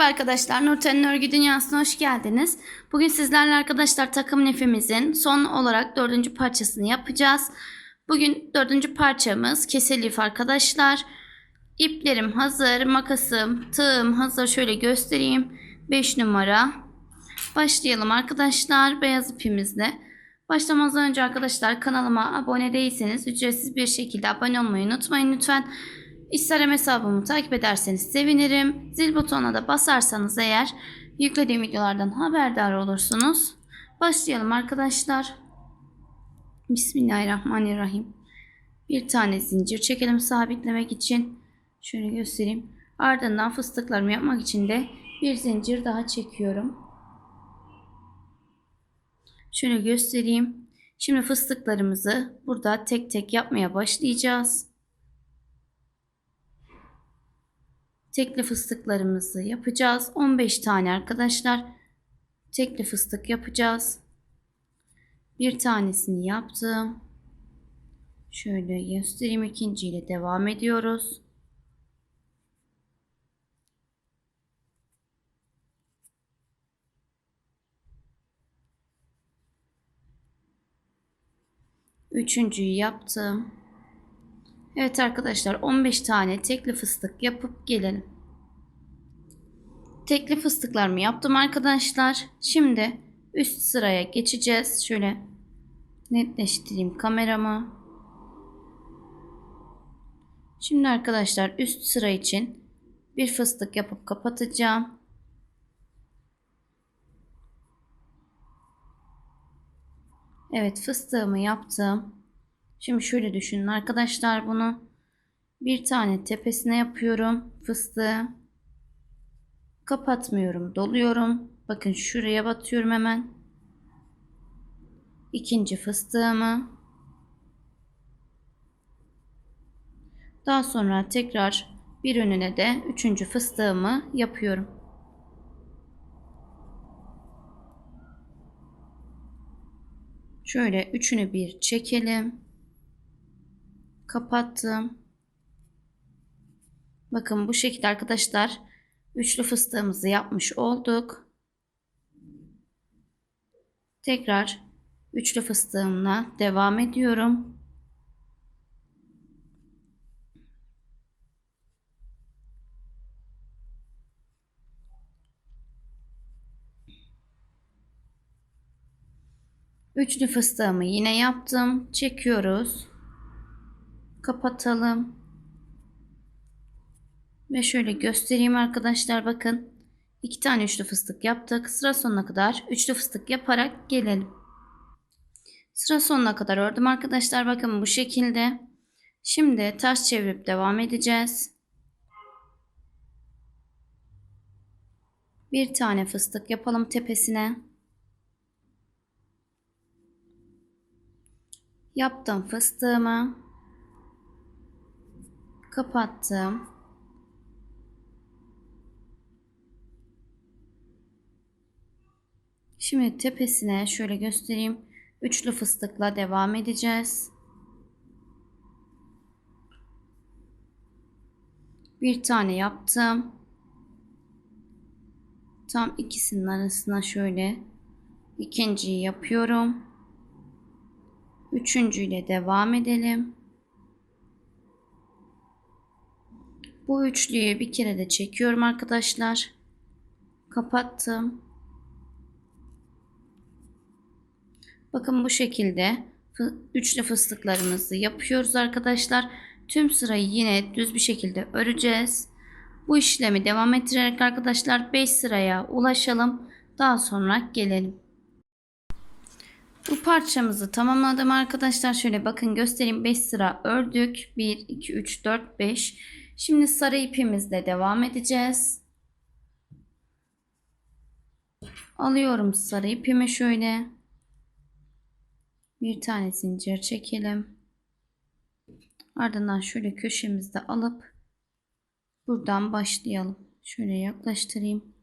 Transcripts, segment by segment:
Merhaba arkadaşlar, Nurten'in Örgü Dünyası'na hoş geldiniz. Bugün sizlerle arkadaşlar takım lifimizin son olarak dördüncü parçasını yapacağız. Bugün dördüncü parçamız kese lif arkadaşlar. İplerim hazır, makasım, tığım hazır. Şöyle göstereyim. 5 numara. Başlayalım arkadaşlar beyaz ipimizle. Başlamadan önce arkadaşlar kanalıma abone değilseniz ücretsiz bir şekilde abone olmayı unutmayın lütfen. Instagram hesabımı takip ederseniz sevinirim. Zil butonuna da basarsanız eğer yüklediğim videolardan haberdar olursunuz. Başlayalım arkadaşlar. Bismillahirrahmanirrahim. Bir tane zincir çekelim sabitlemek için. Şöyle göstereyim. Ardından fıstıklarımı yapmak için de bir zincir daha çekiyorum. Şöyle göstereyim. Şimdi fıstıklarımızı burada tek tek yapmaya başlayacağız. Tekli fıstıklarımızı yapacağız. 15 tane arkadaşlar. Tekli fıstık yapacağız. Bir tanesini yaptım. Şöyle göstereyim. ikinciyle devam ediyoruz. Üçüncüyü yaptım. Evet arkadaşlar 15 tane tekli fıstık yapıp gelelim. Tekli fıstıklarımı yaptım arkadaşlar. Şimdi üst sıraya geçeceğiz. Şöyle netleştireyim kameramı. Şimdi arkadaşlar üst sıra için bir fıstık yapıp kapatacağım. Evet fıstığımı yaptım. Şimdi şöyle düşünün arkadaşlar bunu. Bir tane tepesine yapıyorum fıstığı. Kapatmıyorum, doluyorum. Bakın şuraya batıyorum hemen. İkinci fıstığımı. Daha sonra tekrar bir önüne de üçüncü fıstığımı yapıyorum. Şöyle üçünü bir çekelim kapattım. Bakın bu şekilde arkadaşlar üçlü fıstığımızı yapmış olduk. Tekrar üçlü fıstığımla devam ediyorum. Üçlü fıstığımı yine yaptım. Çekiyoruz kapatalım. Ve şöyle göstereyim arkadaşlar bakın. iki tane üçlü fıstık yaptık. Sıra sonuna kadar üçlü fıstık yaparak gelelim. Sıra sonuna kadar ördüm arkadaşlar. Bakın bu şekilde. Şimdi ters çevirip devam edeceğiz. Bir tane fıstık yapalım tepesine. Yaptım fıstığımı kapattım. Şimdi tepesine şöyle göstereyim. Üçlü fıstıkla devam edeceğiz. Bir tane yaptım. Tam ikisinin arasına şöyle ikinciyi yapıyorum. Üçüncüyle devam edelim. Bu üçlüyü bir kere de çekiyorum arkadaşlar. Kapattım. Bakın bu şekilde üçlü fıstıklarımızı yapıyoruz arkadaşlar. Tüm sırayı yine düz bir şekilde öreceğiz. Bu işlemi devam ettirerek arkadaşlar 5 sıraya ulaşalım. Daha sonra gelelim. Bu parçamızı tamamladım arkadaşlar. Şöyle bakın göstereyim 5 sıra ördük. 1, 2, 3, 4, 5. Şimdi sarı ipimizle devam edeceğiz. Alıyorum sarı ipimi şöyle. Bir tane zincir çekelim. Ardından şöyle köşemizde alıp buradan başlayalım. Şöyle yaklaştırayım.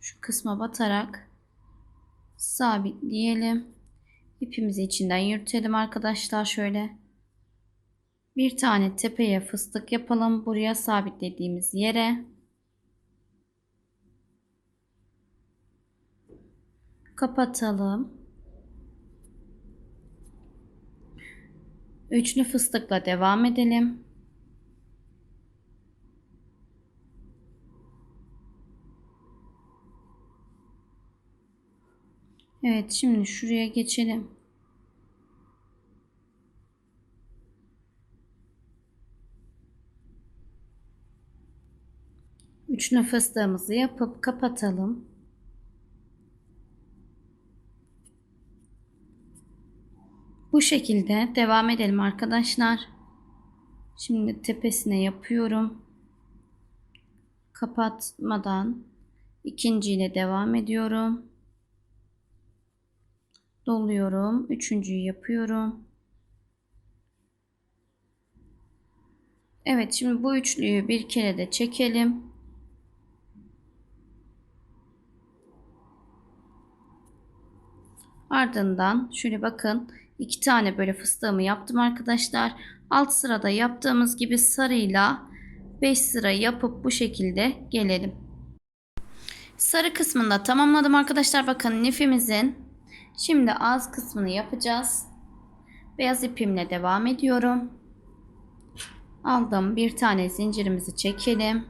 Şu kısma batarak sabitleyelim. İpimizi içinden yürütelim arkadaşlar şöyle. Bir tane tepeye fıstık yapalım. Buraya sabitlediğimiz yere. Kapatalım. Üçlü fıstıkla devam edelim. Evet şimdi şuraya geçelim. Üçlü fıstığımızı yapıp kapatalım. Bu şekilde devam edelim arkadaşlar. Şimdi tepesine yapıyorum. Kapatmadan ikinciyle devam ediyorum. Doluyorum. Üçüncüyü yapıyorum. Evet şimdi bu üçlüyü bir kere de çekelim. Ardından şöyle bakın iki tane böyle fıstığımı yaptım arkadaşlar. Alt sırada yaptığımız gibi sarıyla 5 sıra yapıp bu şekilde gelelim. Sarı kısmında tamamladım arkadaşlar. Bakın nifimizin şimdi ağız kısmını yapacağız. Beyaz ipimle devam ediyorum. Aldım bir tane zincirimizi çekelim.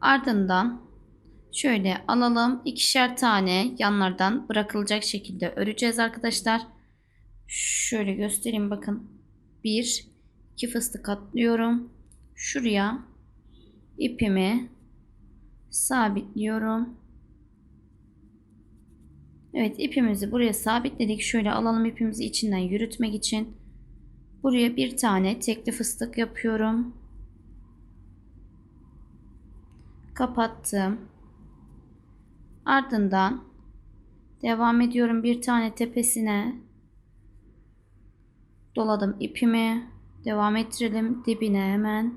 Ardından Şöyle alalım. ikişer tane yanlardan bırakılacak şekilde öreceğiz arkadaşlar. Şöyle göstereyim bakın. Bir, iki fıstık atlıyorum. Şuraya ipimi sabitliyorum. Evet ipimizi buraya sabitledik. Şöyle alalım ipimizi içinden yürütmek için. Buraya bir tane tekli fıstık yapıyorum. Kapattım. Ardından devam ediyorum bir tane tepesine. Doladım ipimi. Devam ettirelim dibine hemen.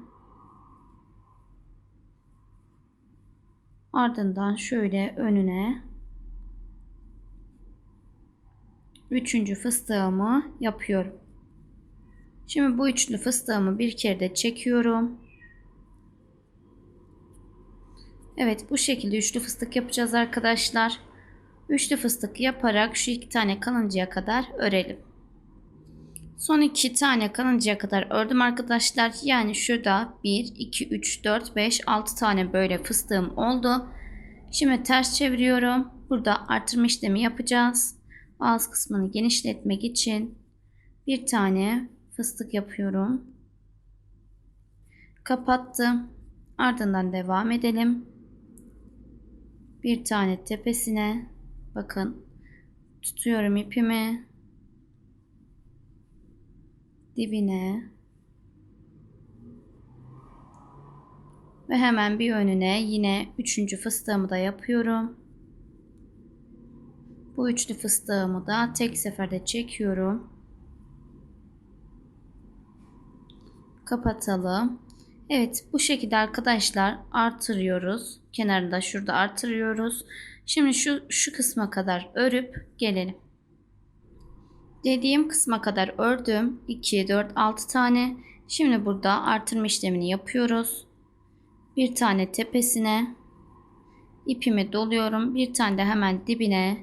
Ardından şöyle önüne üçüncü fıstığımı yapıyorum. Şimdi bu üçlü fıstığımı bir kere de çekiyorum Evet bu şekilde üçlü fıstık yapacağız arkadaşlar. Üçlü fıstık yaparak şu iki tane kalıncaya kadar örelim. Son iki tane kalıncaya kadar ördüm arkadaşlar. Yani şurada 1, 2, 3, 4, 5, 6 tane böyle fıstığım oldu. Şimdi ters çeviriyorum. Burada artırma işlemi yapacağız. Ağız kısmını genişletmek için bir tane fıstık yapıyorum. Kapattım. Ardından devam edelim bir tane tepesine bakın tutuyorum ipimi dibine ve hemen bir önüne yine üçüncü fıstığımı da yapıyorum. Bu üçlü fıstığımı da tek seferde çekiyorum. Kapatalım. Evet bu şekilde arkadaşlar artırıyoruz. Kenarında şurada artırıyoruz. Şimdi şu, şu kısma kadar örüp gelelim. Dediğim kısma kadar ördüm. 2, 4, 6 tane. Şimdi burada artırma işlemini yapıyoruz. Bir tane tepesine ipimi doluyorum. Bir tane de hemen dibine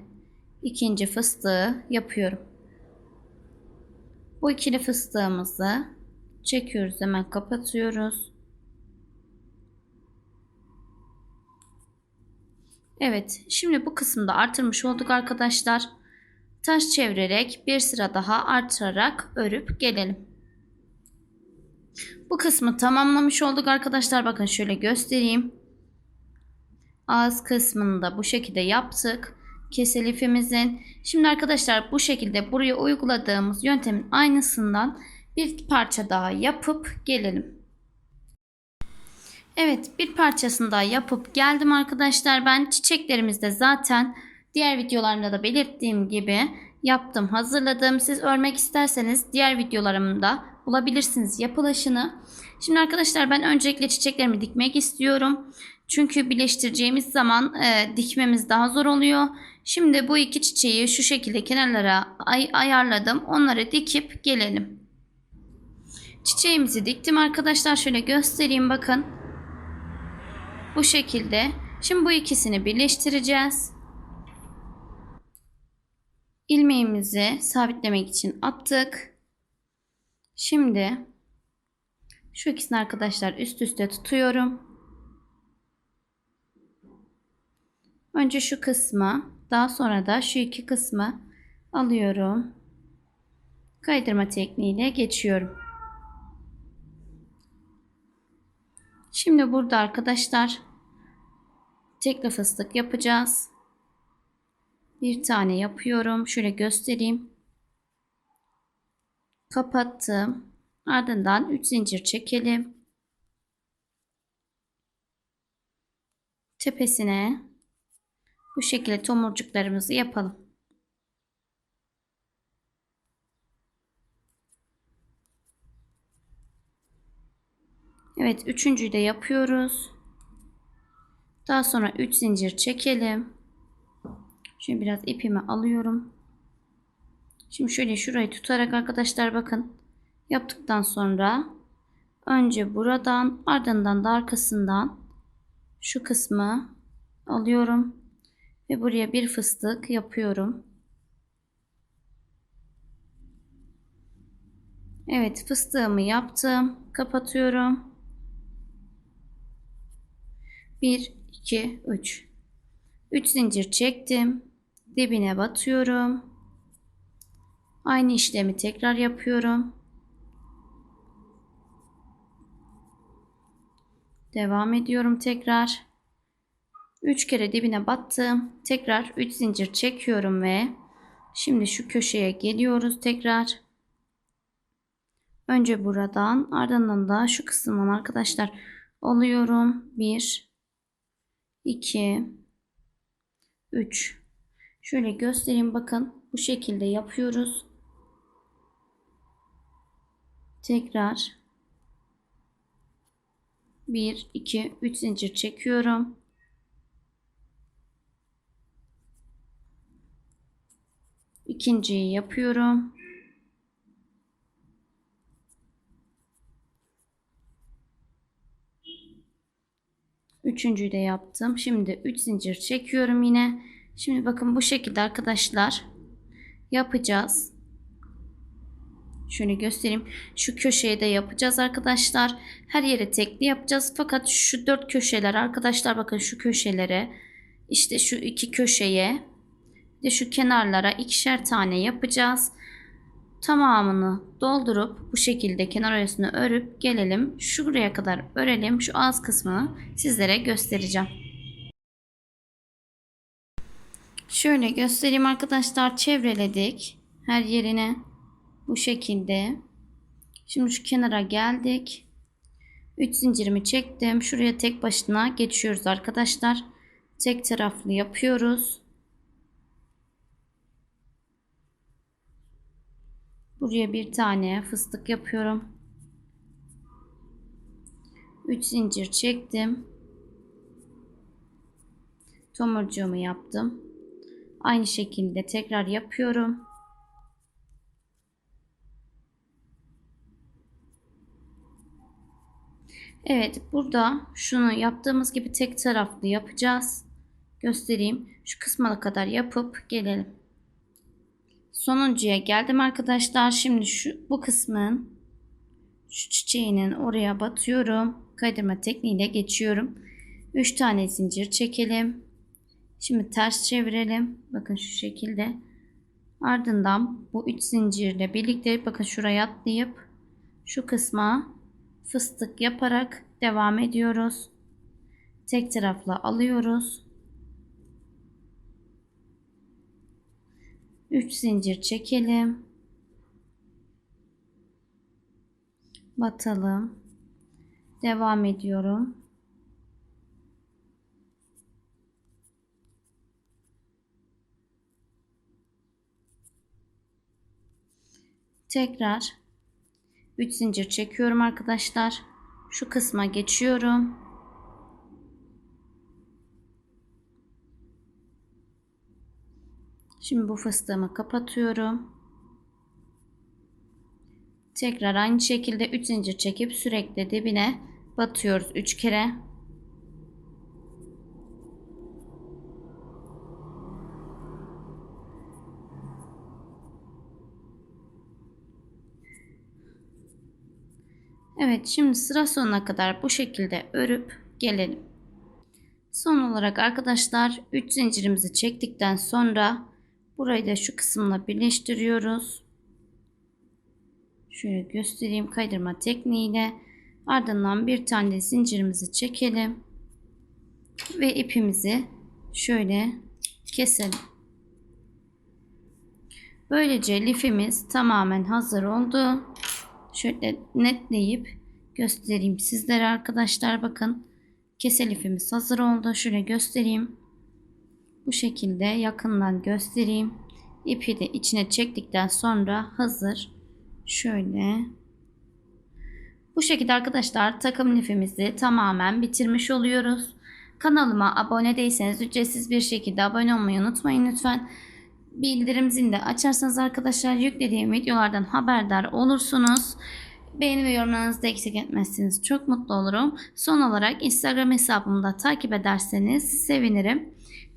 ikinci fıstığı yapıyorum. Bu ikili fıstığımızı çekiyoruz hemen kapatıyoruz. Evet, şimdi bu kısımda artırmış olduk arkadaşlar. Taş çevirerek bir sıra daha artırarak örüp gelelim. Bu kısmı tamamlamış olduk arkadaşlar. Bakın şöyle göstereyim. Ağız kısmını da bu şekilde yaptık. Kesel ipimizin. Şimdi arkadaşlar bu şekilde buraya uyguladığımız yöntemin aynısından bir parça daha yapıp gelelim. Evet bir parçasını daha yapıp geldim arkadaşlar. Ben çiçeklerimizde zaten diğer videolarımda da belirttiğim gibi yaptım hazırladım. Siz örmek isterseniz diğer videolarımda bulabilirsiniz yapılışını. Şimdi arkadaşlar ben öncelikle çiçeklerimi dikmek istiyorum. Çünkü birleştireceğimiz zaman e, dikmemiz daha zor oluyor. Şimdi bu iki çiçeği şu şekilde kenarlara ay ayarladım. Onları dikip gelelim. Çiçeğimizi diktim arkadaşlar. Şöyle göstereyim bakın. Bu şekilde Şimdi bu ikisini birleştireceğiz. ilmeğimizi sabitlemek için attık. Şimdi şu ikisini arkadaşlar üst üste tutuyorum. Önce şu kısmı, daha sonra da şu iki kısmı alıyorum. Kaydırma tekniğiyle geçiyorum. Şimdi burada arkadaşlar tekli fıstık yapacağız. Bir tane yapıyorum. Şöyle göstereyim. Kapattım. Ardından 3 zincir çekelim. Tepesine bu şekilde tomurcuklarımızı yapalım. Evet, üçüncüyü de yapıyoruz. Daha sonra 3 zincir çekelim. Şimdi biraz ipimi alıyorum. Şimdi şöyle şurayı tutarak arkadaşlar bakın. Yaptıktan sonra önce buradan ardından da arkasından şu kısmı alıyorum. Ve buraya bir fıstık yapıyorum. Evet fıstığımı yaptım. Kapatıyorum. 1, 2, 3. 3 zincir çektim. Dibine batıyorum. Aynı işlemi tekrar yapıyorum. Devam ediyorum tekrar. 3 kere dibine battım. Tekrar 3 zincir çekiyorum ve şimdi şu köşeye geliyoruz tekrar. Önce buradan ardından da şu kısımdan arkadaşlar alıyorum. 1 2 3 Şöyle göstereyim bakın. Bu şekilde yapıyoruz. Tekrar 1 2 3 zincir çekiyorum. İkinciyi yapıyorum. Üçüncüyü de yaptım. Şimdi 3 zincir çekiyorum yine. Şimdi bakın bu şekilde arkadaşlar yapacağız. Şöyle göstereyim. Şu köşeye de yapacağız arkadaşlar. Her yere tekli yapacağız. Fakat şu dört köşeler arkadaşlar bakın şu köşelere işte şu iki köşeye de şu kenarlara ikişer tane yapacağız. Tamamını doldurup bu şekilde kenar arasını örüp gelelim. Şuraya kadar örelim. Şu ağız kısmını sizlere göstereceğim. Şöyle göstereyim arkadaşlar. Çevreledik. Her yerine bu şekilde. Şimdi şu kenara geldik. 3 zincirimi çektim. Şuraya tek başına geçiyoruz arkadaşlar. Tek taraflı yapıyoruz. Buraya bir tane fıstık yapıyorum. 3 zincir çektim. Tomurcuğumu yaptım. Aynı şekilde tekrar yapıyorum. Evet burada şunu yaptığımız gibi tek taraflı yapacağız. Göstereyim. Şu kısma kadar yapıp gelelim. Sonuncuya geldim arkadaşlar. Şimdi şu bu kısmın şu çiçeğinin oraya batıyorum. Kaydırma tekniğiyle geçiyorum. 3 tane zincir çekelim. Şimdi ters çevirelim. Bakın şu şekilde. Ardından bu 3 zincirle birlikte bakın şuraya atlayıp şu kısma fıstık yaparak devam ediyoruz. Tek tarafla alıyoruz. 3 zincir çekelim. Batalım. Devam ediyorum. Tekrar 3 zincir çekiyorum arkadaşlar. Şu kısma geçiyorum. Şimdi bu fıstığımı kapatıyorum. Tekrar aynı şekilde 3 zincir çekip sürekli dibine batıyoruz 3 kere. Evet şimdi sıra sonuna kadar bu şekilde örüp gelelim. Son olarak arkadaşlar 3 zincirimizi çektikten sonra burayı da şu kısımla birleştiriyoruz. Şöyle göstereyim kaydırma tekniğiyle. Ardından bir tane zincirimizi çekelim. Ve ipimizi şöyle keselim. Böylece lifimiz tamamen hazır oldu. Şöyle netleyip göstereyim sizlere arkadaşlar bakın. Kese lifimiz hazır oldu. Şöyle göstereyim. Bu şekilde yakından göstereyim. İpi de içine çektikten sonra hazır. Şöyle. Bu şekilde arkadaşlar takım lifimizi tamamen bitirmiş oluyoruz. Kanalıma abone değilseniz ücretsiz bir şekilde abone olmayı unutmayın lütfen. Bildirim zilini de açarsanız arkadaşlar yüklediğim videolardan haberdar olursunuz. Beğeni ve yorumlarınızı da eksik etmezseniz çok mutlu olurum. Son olarak Instagram hesabımda takip ederseniz sevinirim.